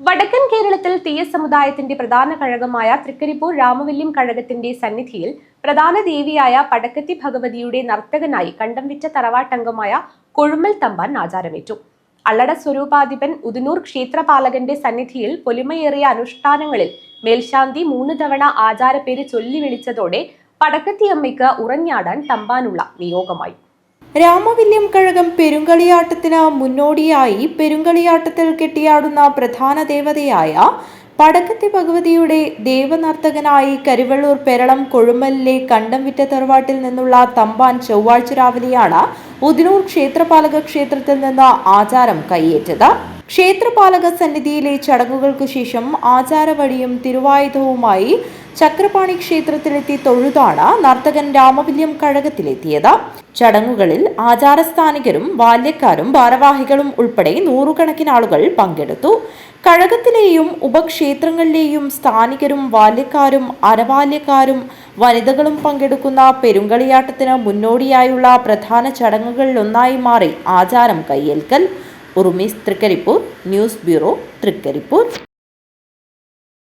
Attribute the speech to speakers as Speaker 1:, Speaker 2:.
Speaker 1: വടക്കൻ കേരളത്തിൽ തീയ സമുദായത്തിന്റെ പ്രധാന കഴകമായ തൃക്കരിപ്പൂർ രാമവല്യം കഴകത്തിന്റെ സന്നിധിയിൽ പ്രധാന ദേവിയായ പടക്കത്തി ഭഗവതിയുടെ നർത്തകനായി കണ്ടം വിറ്റ തറവാട്ടംഗമായ കൊഴുമൽ തമ്പാൻ ആചാരമേറ്റു. അള്ളട സ്വരൂപാധിപൻ ഉദനൂർ ക്ഷേത്രപാലകന്റെ സന്നിധിയിൽ പൊലിമയേറിയ അനുഷ്ഠാനങ്ങളിൽ മേൽശാന്തി മൂന്ന് തവണ ആചാരപ്പേര് ചൊല്ലി വിളിച്ചതോടെ പടക്കത്തിയമ്മയ്ക്ക് ഉറഞ്ഞാടാൻ തമ്പാനുള്ള നിയോഗമായി.
Speaker 2: രാമവില്യം കഴകം പെരുങ്കളിയാട്ടത്തിന് മുന്നോടിയായി പെരുങ്കളിയാട്ടത്തിൽ കെട്ടിയാടുന്ന പ്രധാന ദേവതയായ പടക്കത്തി ഭഗവതിയുടെ ദേവനർത്തകനായി കരുവള്ളൂർ പെരളം കൊഴുമലിലെ കണ്ടം വിറ്റ തറവാട്ടിൽ നിന്നുള്ള തമ്പാൻ ചൊവ്വാഴ്ച രാവിലെയാണ് ഉദിനൂർ ക്ഷേത്രപാലക ക്ഷേത്രത്തിൽ നിന്ന് ആചാരം കൈയേറ്റത്. ക്ഷേത്രപാലക സന്നിധിയിലെ ചടങ്ങുകൾക്ക് ശേഷം ആചാരവടിയും തിരുവായുധവുമായി ചക്രപാണി ക്ഷേത്രത്തിലെത്തി തൊഴുതാണ് നർത്തകൻ രാമവില്യം കഴകത്തിലെത്തിയത്. ചടങ്ങുകളിൽ ആചാരസ്ഥാനികരും ബാല്യക്കാരും ഭാരവാഹികളും ഉൾപ്പെടെ നൂറുകണക്കിന് ആളുകൾ പങ്കെടുത്തു. കഴകത്തിലെയും ഉപക്ഷേത്രങ്ങളിലെയും സ്ഥാനികരും ബാല്യക്കാരും അരബാല്യക്കാരും വനിതകളും പങ്കെടുക്കുന്ന പെരുങ്കളിയാട്ടത്തിന് മുന്നോടിയായുള്ള പ്രധാന ചടങ്ങുകളിലൊന്നായി മാറി ആചാരം കയ്യേൽക്കൽ. Urumees Thrikaripur news bureau Thrikaripur.